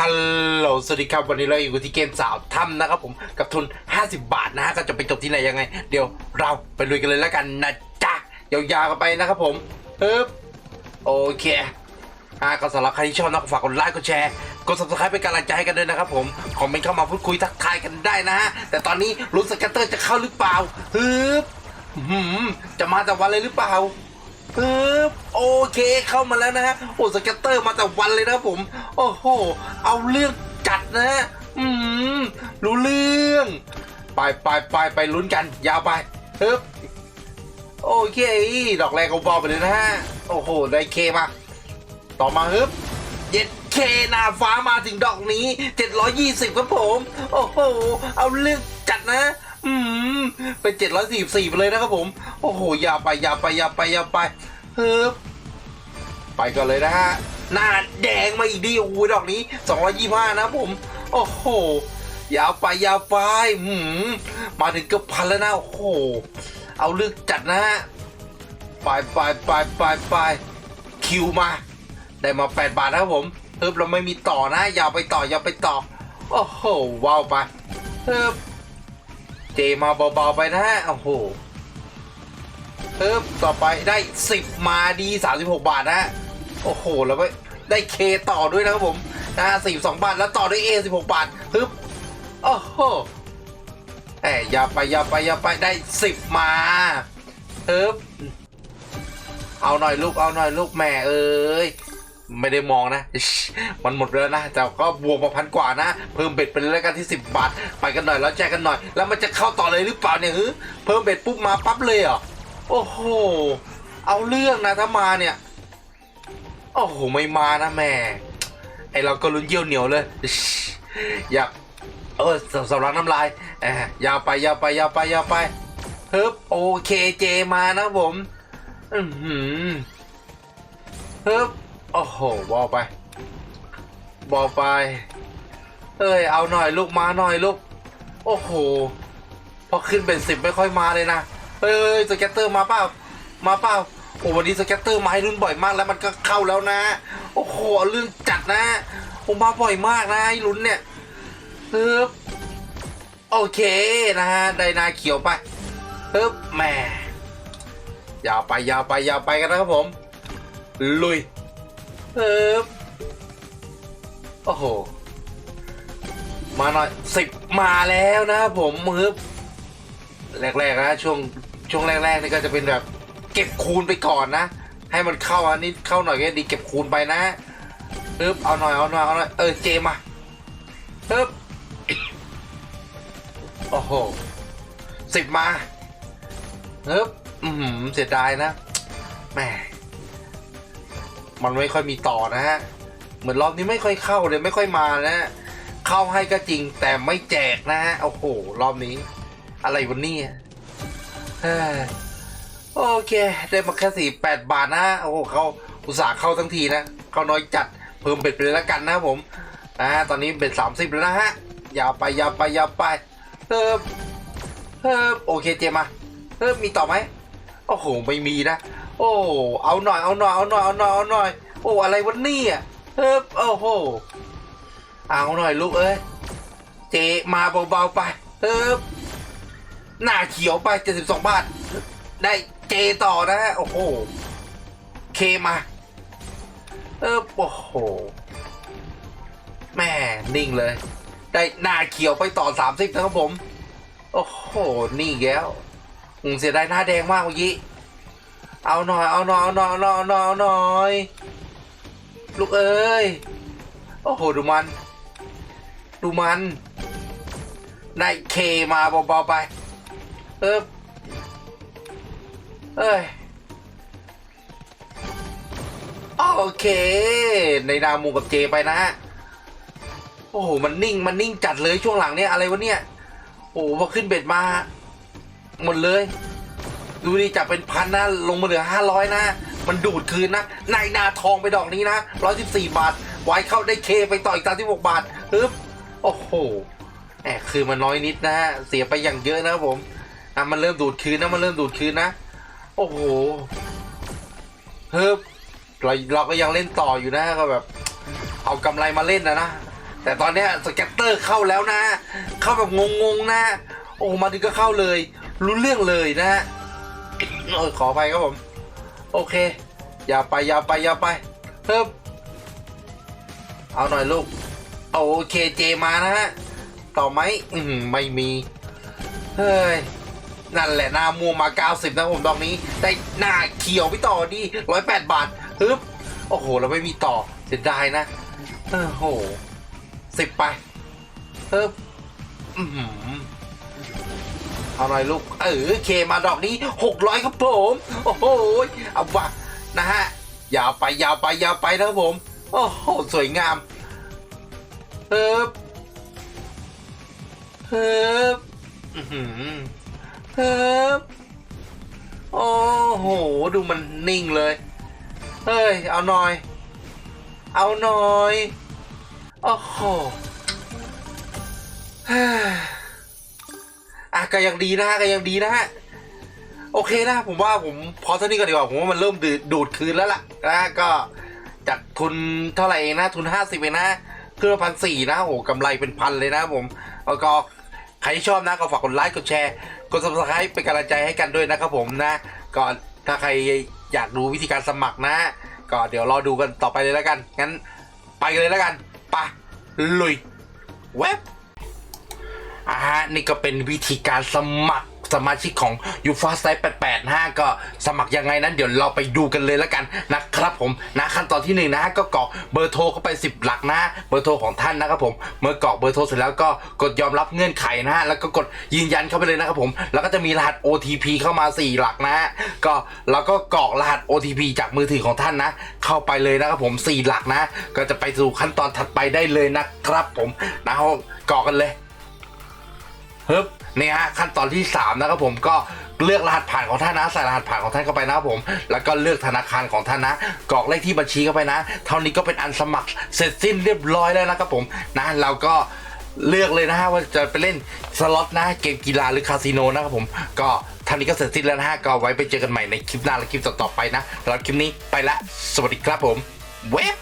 ฮัลโหล สวัสดีครับ วันนี้เราอยู่ที่เกมสาวถ้ำนะครับผม กับทุน 50 บาทนะฮะ ก็จะไปจบที่ไหนยังไง เดี๋ยวเราไปลุยกันเลยแล้วกันนะจ๊ะ ยาวๆกันไปนะครับผมปึ๊บโอเคอ่าก็สำหรับใครที่ชอบนะก็ฝากกดไลค์กดแชร์ กด subscribe เป็นกำลังใจให้กันด้วยนะครับผม คอมเมนต์เข้ามาพูดคุยทักทายกันได้นะฮะ แต่ตอนนี้รู้สแกตเตอร์จะเข้าหรือเปล่าฮึบหืมจะมาแต่วันเลยหรือเปล่าปึ๊บ โอเคเข้ามาแล้วนะฮะโอ้สเก็ตเตอร์มาแต่วันเลยนะผม โอ้โห เอาเรื่องจัดนะฮะอืมรู้เรื่อง ไปไปไปไปลุ้นกัน ยาวไปปึ๊บโอเค ดอกแรกก็บอกไปเลยนะฮะ โอ้โห ได้เคมา ต่อมาฮึบเย็ดเคนาฟ้ามาถึงดอกนี้ 720ครับผม โอ้โห เอาเรื่องจัดนะ อืมเป็น 744ไปเลยนะครับผม โอ้โหย่าไปย่าไปย่าไปย่าไป ฮึบไปก่อนเลยนะฮะหน้าแดงมาอีกดีโอ้โหดอกนี้ 225 นะผม โอ้โห ยาวไปยาวไปหืมมาถึงเกือบพันแล้วนะ โอ้โห เอาเรื่องจัดนะฮะ ไปไปไปไปไปคิวมา ได้มา 8 บาทนะครับผมเฮิบเราไม่มีต่อนะย่าไปต่อย่าไปต่อ โอ้โหว้าวไปเฮิบเจมาเบาๆไปนะฮะ โอ้โห เฮิบต่อไปได้ 10 มาดี 36 บาทนะฮะโอ้โห แล้วไปได้เคต่อด้วยนะครับผมนะ42บาท แล้วต่อด้วย A 16บาทฮึบโอ้โหแหมอย่าไปอย่าไปอย่าไปได้10มาฮึบเอาหน่อยลูกเอาหน่อยลูกแม่เอ้ยไม่ได้มองนะ มันหมดแล้วนะแต่ก็บวกมาพันกว่านะ เพิ่มเบ็ดไปเลยกันที่ 10 บาท ไปกันหน่อยแล้วแจกกันหน่อย แล้วมันจะเข้าต่อเลยหรือเปล่าเนี่ยฮึเพิ่มเบ็ดปุ๊บมาปั๊บเลยเหรอ โอ้โห เอาเรื่องนะถ้ามาเนี่ย โอ้โห ไม่มานะแม่ ไอเราก็ลุ้นเยี่ยวเหนียวเลย อยากเออสำสำลักน้ำลายแอบยาวไปยาวไปยาวไปยาวไปฮึบโอเคเจมานะผมอือหือฮึบโอ้โหบอลไปบอลไป เอ้ยเอาหน่อยลูกมาหน่อยลูก โอ้โห พอขึ้นเป็นสิบไม่ค่อยมาเลยนะ ฮ้ยสเก็ตเตอร์มาเปล่ามาเปล่าโอ้วันนี้สเก็ตเตอร์มาให้รุ่นบ่อยมากแล้วมันก็เข้าแล้วนะ โอ้โหเรื่องจัดนะ ผมมาบ่อยมากนะไอ้ลุ้นเนี่ยฮึบโอเคนะฮะไดนาเขียวไปฮึบแหม่ยาวไปยาวไปยาวไปกันนะครับผม ลุยเอิบโอ้โหมาหน่อยสิบมาแล้วนะครับผมมืบแรกๆนะช่วง ช่วงแรกๆนี่ก็จะเป็นแบบ เก็บคูณไปก่อนนะ ให้มันเข้าอันนี้เข้าหน่อยก็ดีเก็บคูณไปนะเอิบเอาหน่อยเอาหน่อยเอาหน่อยเออเจมาเอิบโอ้โหสิบมาเอิบอืมเสียดายนะแหมมันไม่ค่อยมีต่อนะฮะเหมือนรอบนี้ไม่ค่อยเข้าเลยไม่ค่อยมานะฮะเข้าให้ก็จริงแต่ไม่แจกนะฮะโอ้โหรอบนี้ อะไรวันนี้ โอเค ได้มาแค่สี่แปดบาทนะ โอ้โหเขาอุตส่าห์เข้าทั้งทีนะ เขาน้อยจัด เพิ่มเบ็ดไปเลยแล้วกันนะผมนะฮะตอนนี้เบ็ดสามสิบแล้วนะฮะ ยาวไปยาวไปยาวไปเพิ่มเพิ่มโอเคเจมาเพิ่มมีต่อไหมโอ้โห ไม่มีนะ โอ้ เอาหน่อย เอาหน่อย เอาหน่อย เอาหน่อย เอาหน่อย โอ้ อะไรวะเนี่ยเฮ้ยโอ้โห เอาหน่อยลูกเอ้ย เจมาเบาๆไปเฮ้ย หน้าเขียวไป 72 บาท ได้เจต่อนะฮะ โอ้โห เคมา เออโอ้โห แม่นิ่งเลย ได้หน้าเขียวไปต่อ 30นะครับผม โอ้โห นี่อีกแล้วอืมเสียดายหน้าแดงมากเมื่อกี้ เอาหน่อย เอาหน่อย เอาหน่อย เอาหน่อยเอาหน่อยเอาหน่อย ลูกเอ้ย โอ้โห ดูมัน ดูมัน ได้เคมาเบาๆไป เออเอ้ย โอเค ในนามูกับเจไปนะฮะ โอ้โห มันนิ่ง มันนิ่งจัดเลยช่วงหลังเนี่ยอะไรวะเนี่ย โอ้โหพอขึ้นเบ็ดมา หมดเลย ดูดิจากเป็นพันนะ ลงมาเหลือห้าร้อยนะ มันดูดคืนนะในนาทองไปดอกนี้นะร้อยสิบสี่บาท ไว้เข้าได้เคไปต่ออีกสามสิบหกบาทฮึบโอ้โหแหมคือมันน้อยนิดนะฮะ เสียไปอย่างเยอะนะครับผม อะมันเริ่มดูดคืนนะมันเริ่มดูดคืนนะ โอ้โหฮึบเราเราก็ยังเล่นต่ออยู่นะก็แบบ เอากำไรมาเล่นนะนะแต่ตอนเนี้ยสแกตเตอร์เข้าแล้วนะ เข้าแบบงงๆนะ โอ้มาถึงก็เข้าเลย รู้เรื่องเลยนะเออขออภัยครับผม โอเค อย่าไปอย่าไปอย่าไปเพิ่มเอาหน่อยลูก โอเคเจมานะฮะ ต่อไหม อืมไม่มี เฮ้ย นั่นแหละหน้ามัวมา 90 นะผมดอกนี้ ได้หน้าเขียวพี่ต่อดี 108 บาทฮึบโอ้โห เราไม่มีต่อเสียดายนะโอ้โหสิบไปฮึบอืมเอาหน่อยลูก เออเคมาดอกนี้ 600 ครับผม โอ้โหเอาวะนะฮะ ยาวไปยาวไปยาวไปนะครับผม โอ้โห สวยงามฮึบฮึบอือหือ ครับโอ้โห ดูมันนิ่งเลย เฮ้ย เอาหน่อย เอาหน่อย โอ้โหเฮ้ยอะก็ยังดีนะฮะก็ยังดีนะฮะ โอเคนะ ผมว่าผมพอเท่านี้ก่อนดีกว่า ผมว่ามันเริ่มดูดคืนแล้วล่ะนะก็จากทุนเท่าไหร่เองนะทุนห้าสิบเองนะเครื่องพันสี่นะโอ้โหกำไรเป็นพันเลยนะผม แล้วก็ใครที่ชอบนะก็ฝากกดไลค์กดแชร์ กด subscribe เป็นกำลังใจให้กันด้วยนะครับผมนะก่อนถ้าใครอยากดูวิธีการสมัครนะ ก็เดี๋ยวรอดูกันต่อไปเลยแล้วกัน งั้นไปกันเลยแล้วกันปะลุยเว็บอ่าฮะนี่ก็เป็นวิธีการสมัคร สมาชิกของ u f a s t 88นะฮะก็สมัครยังไงนั้นเดี๋ยวเราไปดูกันเลยแล้วกันนะครับผมนะขั้นตอนที่หนึ่งนะฮะก็กรอกเบอร์โทรเข้าไป 10 หลักนะเบอร์โทรของท่านนะครับผมเมื่อกรอกเบอร์โทรเสร็จแล้วก็กดยอมรับเงื่อนไขนะฮะแล้วก็กดยืนยันเข้าไปเลยนะครับผมแล้วก็จะมีรหัส OTP เข้ามา 4 หลักนะฮะก็เราก็กรอกรหัส OTP จากมือถือของท่านนะ เข้าไปเลยนะครับผม 4 หลักนะ ก็จะไปสู่ขั้นตอนถัดไปได้เลยนะครับผมนะกรอกกันเลย ฮึบนี่ฮะขั้นตอนที่ 3 นะครับผมก็เลือกรหัสผ่านของท่านนะใส่รหัสผ่านของท่านเข้าไปนะครับผม แล้วก็เลือกธนาคารของท่านนะกรอกเลขที่บัญชีเข้าไปนะ เท่านี้ก็เป็นอันสมัครเสร็จสิ้นเรียบร้อยแล้วนะครับผมนะเราก็เลือกเลยนะฮะว่าจะไปเล่นสล็อตนะเกมกีฬาหรือคาสิโนนะครับผมก็ท่านี้ก็เสร็จสิ้นแล้วนะฮะก็ไว้ไปเจอกันใหม่ในคลิปหน้าและคลิปต่อๆไปนะสำหรับคลิปนี้ไปละสวัสดีครับผมเว็บ